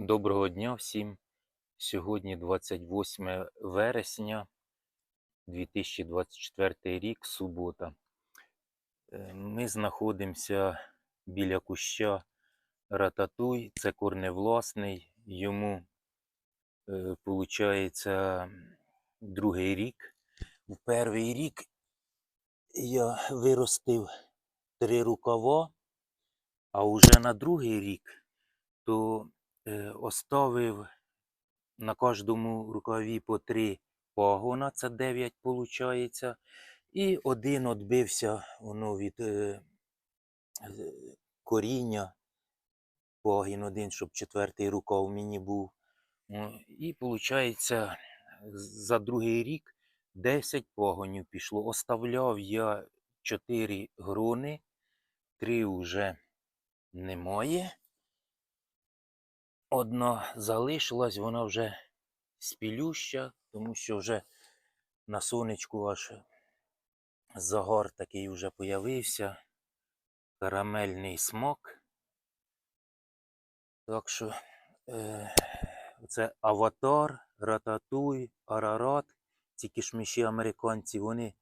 Доброго дня всім. Сьогодні 28 вересня 2024 рік, субота. Е, Ми знаходимося біля куща Рататуй. Це корневласний. Йому, виходить, другий рік. В перший рік я виростив три рукава, а вже на другий рік то е, оставив на кожному рукаві по три пагона, це 9 виходить. І один відбився воно від е, е, коріння, пагін один, щоб четвертий рукав мені був. І виходить, за другий рік 10 пагонів пішло. Оставляв я 4 грони, 3 вже немає. Одна залишилась, вона вже спілюща, тому що вже на сонечку аж загар такий вже появився. Карамельний смак. Так що е, це аватар, рататуй, арарат. Ці кишмиші американці, вони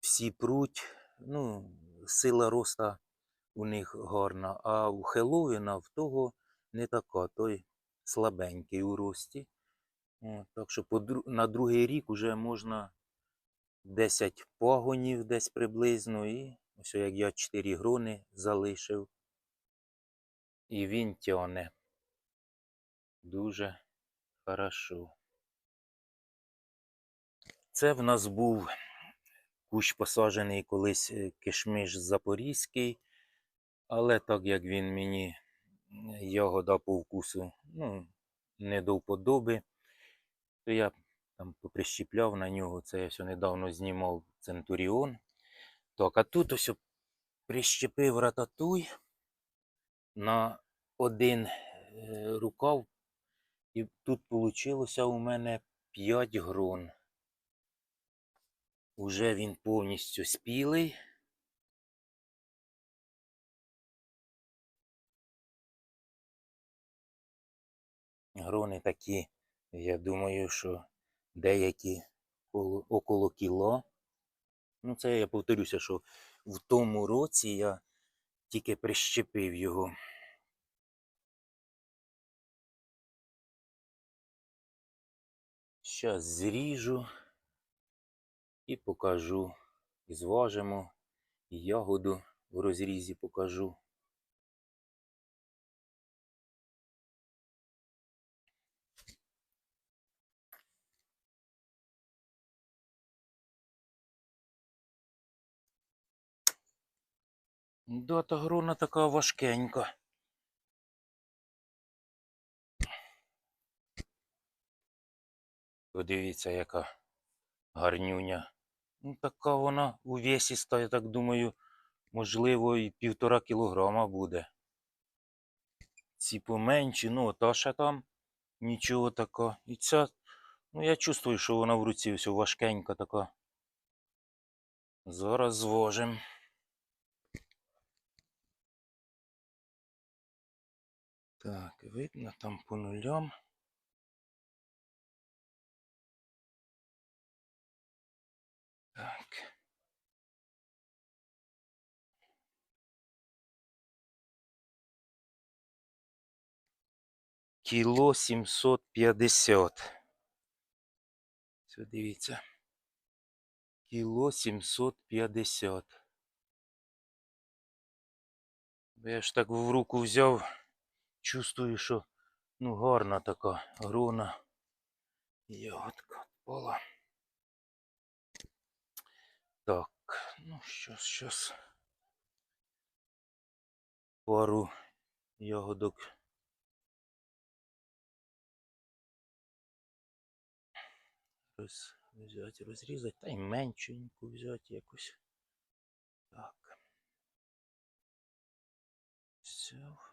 всі пруть. Ну, сила роста у них гарна, а у Хеллоуіна в того не така, той слабенький у рості. Так що на другий рік вже можна 10 пагонів десь приблизно. І ось як я 4 грони залишив. І він тяне. Дуже хорошо. Це в нас був кущ посаджений колись е, кишмиш запорізький, але так як він мені ягода по вкусу ну, не до вподоби, то я там поприщіпляв на нього. Це я все недавно знімав Центуріон. Так, а тут ось прищепив рататуй на один е, рукав, і тут вийшло у мене 5 грон. Уже він повністю спілий. Грони такі, я думаю, що деякі около кіло. Ну, це я повторюся, що в тому році я тільки прищепив його. Зараз зріжу і покажу. І зважимо, ягоду в розрізі покажу. Да, та грона така важкенька. Подивіться, яка гарнюня. Ну, така вона увесіста, я так думаю, можливо, і півтора кілограма буде. Ці поменші, ну, та там нічого така. І ця, ну я чувствую, що вона в руці все важкенька така. Зараз звожим. Так, видно там по нулям. Так. Кіло 750. Це дивіться. Кіло 750. Бо Я ж так в руку взяв, чувствую, що ну гарна така грона. Ягодка впала. Так, ну щас, щас. Пару ягодок. Роз, взяти, розрізати, та й меншеньку взяти якось. Так. Все.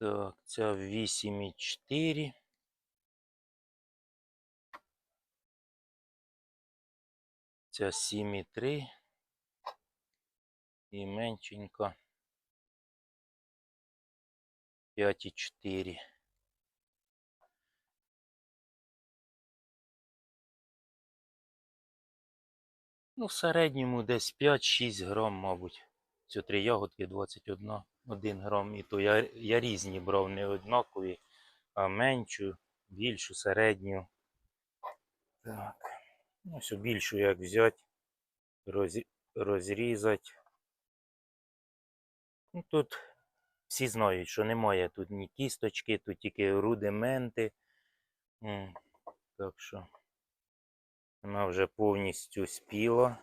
Так, ця 8,4. Ця 7,3. І меншенька 5,4. Ну, в середньому десь 5-6 грам, мабуть. Ці три ягодки 21 1 грам. І то я, я різні брав, не однакові, а меншу, більшу, середню. Так. Ну, все більшу як взяти, роз, розрізати. Ну, тут всі знають, що немає тут ні кісточки, тут тільки рудименти. Так що вона вже повністю спіла.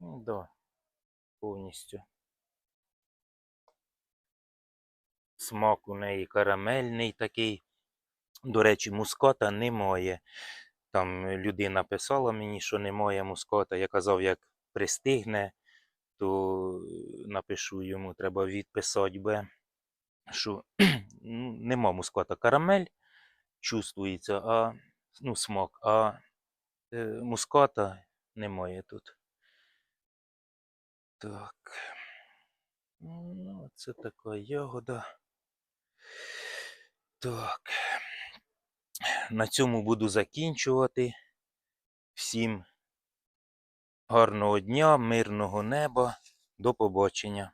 Ну, да, повністю. Смак у неї карамельний такий. До речі, муската немає. Там людина писала мені, що немає муската. Я казав, як пристигне, то напишу йому, треба відписати би, що ну, нема муската карамель, чувствується, а ну, смак, а е, муската немає тут. Так. Ну, це така ягода. Так. На цьому буду закінчувати. Всім гарного дня, мирного неба. До побачення.